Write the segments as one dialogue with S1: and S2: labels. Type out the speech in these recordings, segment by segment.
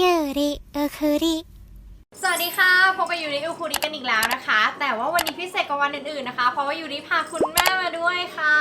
S1: ยูริอุคุริ
S2: สวัสดีค่ะพบกับยูริอุคุริกันอีกแล้วนะคะ แต่ว่าวันนี้พิเศษกว่าวันอื่นๆนะคะ เพราะว่ายูริพาคุณแม่มาด้วยค่ะ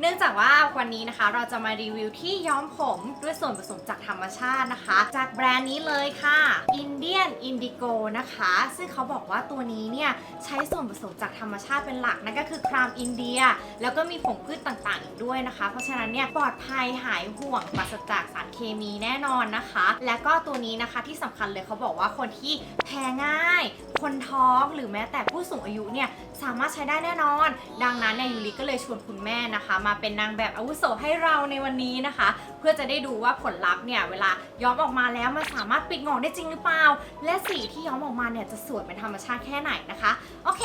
S2: เนื่องจากว่าวันนี้นะคะ เราจะมารีวิวที่ย้อมผมด้วยส่วนผสมจากธรรมชาตินะคะ จากแบรนด์นี้เลยค่ะ Indian Indigo นะคะ ซึ่งเขาบอกว่าตัวนี้เนี่ย ใช้ส่วนผสมจากธรรมชาติเป็นหลักนั่นก็คือครามอินเดีย แล้วก็มีผงพืชต่าง ด้วยนะคะ เพราะฉะนั้นเนี่ยปลอดภัยหายห่วงปราศจากสารเคมีแน่นอนนะคะ และก็ตัวนี้นะคะที่สำคัญเลยเขาบอกว่าคนที่แพ้ง่าย คนท้องหรือแม้แต่ผู้สูงอายุเนี่ยสามารถใช้ได้แน่นอน ดังนั้นเนี่ยยูริก็เลยชวนคุณแม่นะคะ มาเป็นนางแบบอาวุโสให้เราในวันนี้นะคะ เพื่อจะได้ดูว่าผลลัพธ์เนี่ยเวลาย้อมออกมาแล้วมันสามารถปิดหงอกได้จริงหรือเปล่า และสีที่ย้อมออกมาเนี่ยจะสวยเป็นธรรมชาติแค่ไหนนะคะ โอเค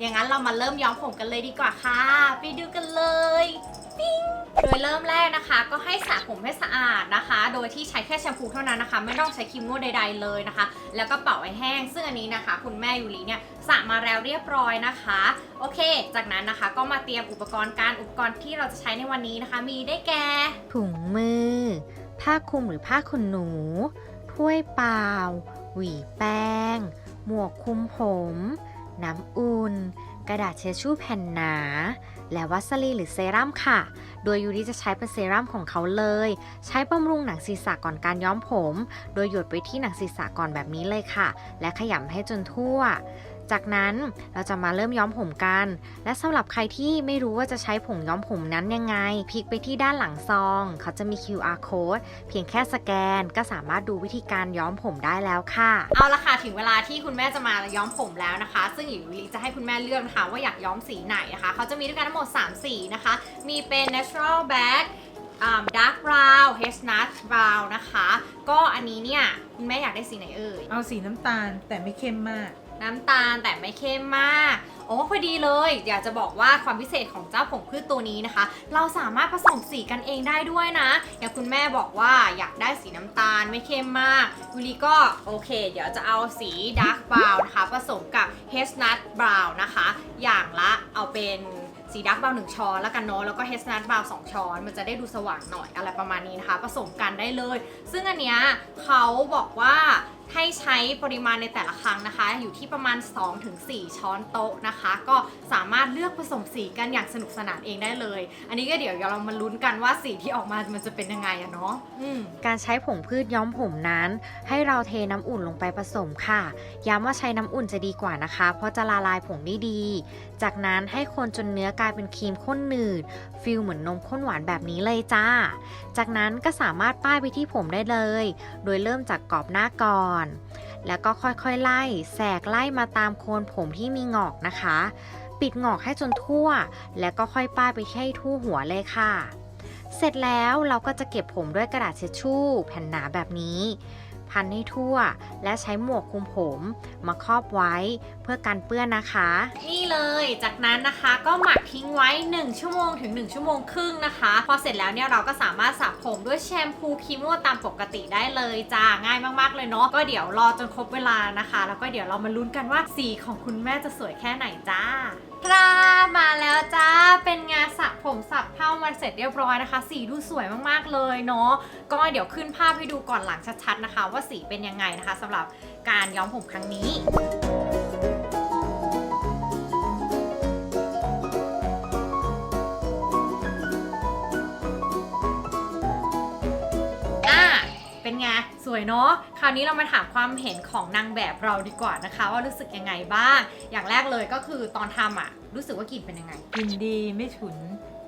S2: อย่างนั้นเรามาเริ่มย้อมผมกันเลยดีกว่าค่ะ ไปดูกันเลย ปิ้งโดยเริ่มแรกนะคะ ก็ให้สระผมให้สะอาดนะคะ โดยที่ใช้แค่แชมพูเท่านั้นนะคะ ไม่ต้องใช้ครีมนวดใด ๆ เลยนะคะ แล้วก็เป่าให้แห้ง ซึ่งอันนี้นะคะ คุณแม่ยูริเนี่ยสระมาแล้วเรียบร้อยนะคะ โอเค จากนั้นนะคะก็มาเตรียมอุปกรณ์การอุปกรณ์ที่เราจะใช้ในวันนี้นะคะ มีได้แก่
S1: ถุงมือ ผ้าคลุมหรือผ้าขนหนู ถ้วยเปล่า หวีแป้ง หมวกคลุมผม น้ำอุ่น กระดาษเช็ดชู่แผ่นหนา และวัสลีนหรือเซรั่มค่ะ โดยยูริจะใช้เป็นเซรั่มของเขาเลย ใช้บำรุงหนังศีรษะก่อนการย้อมผม โดยหยดไปที่หนังศีรษะก่อนแบบนี้เลยค่ะ และขยำให้จนทั่ว จากนั้นเราจะมาเริ่มย้อมผมกัน และสำหรับใครที่ไม่รู้ว่าจะใช้ผงย้อมผมนั้นยังไง พลิกไปที่ด้านหลังซอง เขาจะมี QR code เพียงแค่สแกนก็สามารถดูวิธีการย้อมผมได้แล้วค่ะ
S2: เอาละค่ะถึงเวลาที่คุณแม่จะมาย้อมผมแล้วนะคะ ซึ่งอยู่วิจะให้คุณแม่เลือกนะคะว่าอยากย้อมสีไหนนะคะ เขาจะมีด้วยกันทั้งหมด 3 สีนะคะ มีเป็น natural black อ่า dark brown hazelnut brown นะคะ ก็อันนี้เนี่ย คุณแม่อยากได้สีไหนเอ่ย
S3: เอาสีน้ำตาลแต่ไม่เข้มมาก
S2: น้ำตาลแต่ไม่เข้มมาก โอ้พอดีเลย อยากจะบอกว่าความพิเศษของเจ้าผงพืชตัวนี้นะคะ เราสามารถผสมสีกันเองได้ด้วยนะ อย่างคุณแม่บอกว่าอยากได้สีน้ำตาลไม่เข้มมากวิลีก็โอเค เดี๋ยวจะเอาสีดาร์กบราวน์นะคะ ผสมกับเฮสนัทบราวน์นะคะ อย่างละเอาเป็นสีดาร์กบราวน์หนึ่งช้อนแล้วกันเนาะแล้วก็เฮสนัทบราวนสองช้อน มันจะได้ดูสว่างหน่อยอะไรประมาณนี้นะคะ ผสมกันได้เลย ซึ่งอันเนี้ยเขาบอกว่า ให้ใช้ปริมาณในแต่ละครั้งนะคะ อยู่ที่ประมาณ 2-4 ช้อนโต๊ะนะคะ ก็สามารถเลือกผสมสีกันอย่างสนุกสนานเองได้เลย อันนี้ก็เดี๋ยวเรามาลุ้นกันว่าสีที่ออกมามันจะเป็นยังไงอะเนาะ
S1: การใช้ผงพืชย้อมผมนั้น ให้เราเทน้ำอุ่นลงไปผสมค่ะ ย้ำว่าใช้น้ำอุ่นจะดีกว่านะคะ เพราะจะละลายผงได้ดีจากนั้นให้คนจนเนื้อกลายเป็นครีมข้นหนืดฟิลเหมือนนมข้นหวานแบบนี้เลยจ้า จากนั้นก็สามารถป้ายไปที่ผมได้เลย โดยเริ่มจากกรอบหน้าก่อน แล้วก็ค่อยๆไล่แสกไล่มาตามโคนผมที่มีงอกนะคะ ปิดงอกให้จนทั่ว แล้วก็ค่อยป้ายไปให้ทั่วหัวเลยค่ะ เสร็จแล้วเราก็จะเก็บผมด้วยกระดาษเช็ดชู่ แผ่นหนาแบบนี้ พันให้ทั่ว และใช้หมวกคลุมผมมาครอบไว้เพื่อกันเปื้อนนะคะ
S2: นี่เลยจากนั้นนะคะก็หมักทิ้งไว้ 1 ชั่วโมงถึง 1 ชั่วโมงครึ่งนะคะ พอเสร็จแล้วเนี่ยเราก็สามารถสระผมด้วยแชมพูครีมนวดตามปกติได้เลยจ้าง่ายมาก ๆ เลยเนาะก็เดี๋ยวรอจนครบเวลานะคะ แล้วก็เดี๋ยวเรามาลุ้นกันว่าสีของคุณแม่จะสวยแค่ไหนจ้าตรามาแล้วจ้า เป็นงานสระผมสับเผ้ามันเสร็จเรียบร้อยนะคะ สีดูสวยมากๆเลยเนาะ ก็เดี๋ยวขึ้นภาพให้ดูก่อนหลังชัดๆนะคะว่าสีเป็นยังไงนะคะสำหรับการย้อมผมครั้งนี้อะเป็นไง สวยเนาะ คราวนี้เรามาถามความเห็นของนางแบบเราดีกว่านะคะ ว่ารู้สึกยังไงบ้าง อย่างแรกเลยก็คือตอนทำอะ รู้สึกว่ากลิ่นเป็นยังไง
S3: กินดีไม่ฉุน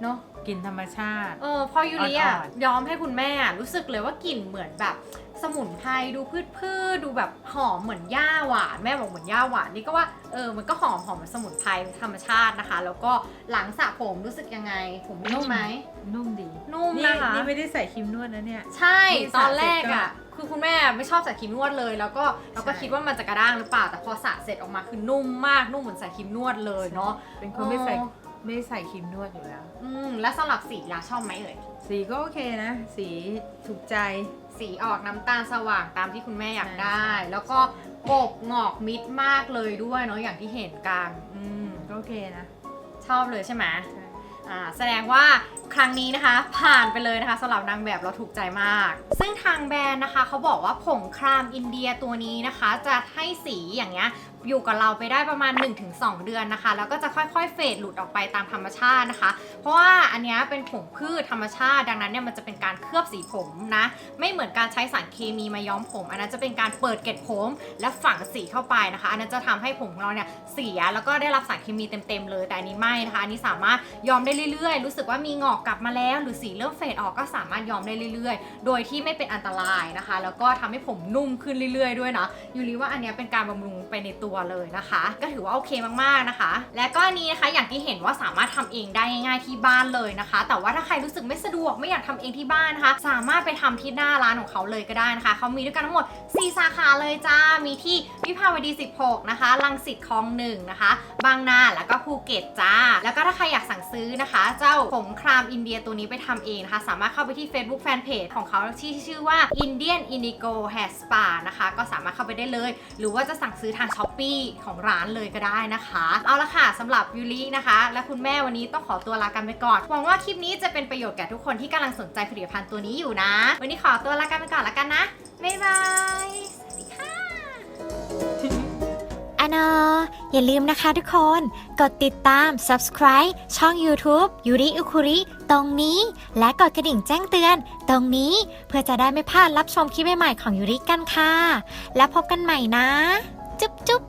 S2: เนาะ
S3: กินธรรมชาติ
S2: เออพอยูริอะ
S3: อ่อนๆ
S2: ย้อมให้คุณแม่อะรู้สึกเลยว่ากลิ่นเหมือนแบบ สมุนไพรดูพืชพืชดูแบบหอมเหมือนหญ้าหวานแม่บอกเหมือนหญ้าหวานนี่ก็ว่าเออมันก็หอมหอมเหมือนสมุนไพรธรรมชาตินะคะ แล้วก็หลังสระผมรู้สึกยังไง ผมนุ่มไหม
S3: นุ่มดี
S2: นุ่ม
S3: นี่
S2: นะคะ
S3: นี่ไม่ได้ใส่ครีมนวดนะเนี่ย
S2: ใช่
S3: นี่
S2: ต
S3: สระ
S2: อนแรก
S3: เสร็จก็
S2: อะ คือคุณแม่ไม่ชอบใส่ครีมนวดเลย แล้วก็เราก็
S3: ใช่
S2: คิดว่ามันจะกระด้างหรือเปล่า แต่พอสระเสร็จออกมาคือนุ่มมาก นุ่มเหมือนใส่ครีมนวดเลยเนาะ
S3: เป็นคนไม่ใส่
S2: อ๋อ
S3: ไม่ใส่ครีมนวดอยู่แล้ว
S2: อืมแล้วสำหรับสีล่ะชอบไหมเอ่ย
S3: สีก็โอเคนะ สีถูกใจ
S2: สีออกน้ำตาลสว่างตามที่คุณแม่อยากได้
S3: ใช่ใช่
S2: แล้วก็กบงอกมิดมากเลยด้วยเนาะอย่างที่เห็นกันอืม
S3: ก็โอเคนะ
S2: ชอบเลยใช่ไหม
S3: ใช่
S2: อ่าแสดงว่าครั้งนี้นะคะ ผ่านไปเลยนะคะสำหรับนางแบบเราถูกใจมาก ซึ่งทางแบรนด์นะคะเขาบอกว่าผงครามอินเดียตัวนี้นะคะ จะให้สีอย่างเงี้ย อยู่กับเราไปได้ประมาณ 1-2 เดือนนะคะ แล้วก็จะค่อยๆเฟดหลุดออกไปตามธรรมชาตินะคะ เพราะว่าอันนี้เป็นผงพืชธรรมชาติ ดังนั้นเนี่ยมันจะเป็นการเคลือบสีผมนะ ไม่เหมือนการใช้สารเคมีมาย้อมผม อันนั้นจะเป็นการเปิดเกล็ดผม และฝังสีเข้าไปนะคะ อันนั้นจะทำให้ผมของเราเนี่ยเสียแล้วก็ได้รับสารเคมีเต็มๆเลย แต่อันนี้ไม่นะคะอันนี้สามารถย้อมได้เรื่อยๆ รู้สึกว่ามีงอกกลับมาแล้ว หรือสีเริ่มเฟดออกก็สามารถย้อมได้เรื่อยๆ โดยที่ไม่เป็นอันตรายนะคะ แล้วก็ทำให้ผมนุ่มขึ้นเรื่อย ๆ ด้วยนะยูริว่าอันเนี้เป็นการบำรุงไปในตัวเลยนะคะ ก็ถือว่าโอเคมากๆนะคะ และก็อันนี้นะคะอย่างที่เห็นว่าสามารถทำเองได้ง่ายๆที่บ้านเลยนะคะ แต่ว่าถ้าใครรู้สึกไม่สะดวกไม่อยากทำเองที่บ้านนะคะ สามารถไปทำที่หน้าร้านของเขาเลยก็ได้นะคะเขามีด้วยกันทั้งหมด 4 สาขาเลยจ้ามีที่วิภาวดี 16 นะคะลังสิตคลองหนึ่งนะคะ บางนาแล้วก็ภูเก็ตจ้า แล้วก็ถ้าใครอยากสั่งซื้อนะคะ เจ้าผงครามอินเดียตัวนี้ไปทำเองนะคะ สามารถเข้าไปที่ Facebook Fanpage ของเขาที่ชื่อว่า Indian Indigo Hair Spa นะคะ ก็สามารถเข้าไปได้เลย หรือว่าจะสั่งซื้อทาง s h อ p e e ของร้านเลยก็ได้นะคะ เอาละค่ะสำหรับยูรินะคะ และคุณแม่วันนี้ต้องขอตัวลากันไปก่อนหวังว่าคลิปนี้จะเป็นประโยชน์แก่ทุกคนที่กำลังสนใจผลิตภัณฑ์ตัวนี้อยู่นะ วันนี้ขอตัวลากันไปก่อนละกันนะบ๊ายบายสวัสดีค่ะ
S1: อนออย่าลืมนะคะทุกคน กดติดตาม subscribe ช่อง YouTube ยูริอุคุริตรงนี้ และกดกระดิ่งแจ้งเตือน ตรงนี้เพื่อจะได้ไม่พลาดรับชมคลิปใหม่ๆของยูริกันค่ะ แล้วพบกันใหม่นะ จุ๊บจุ๊บ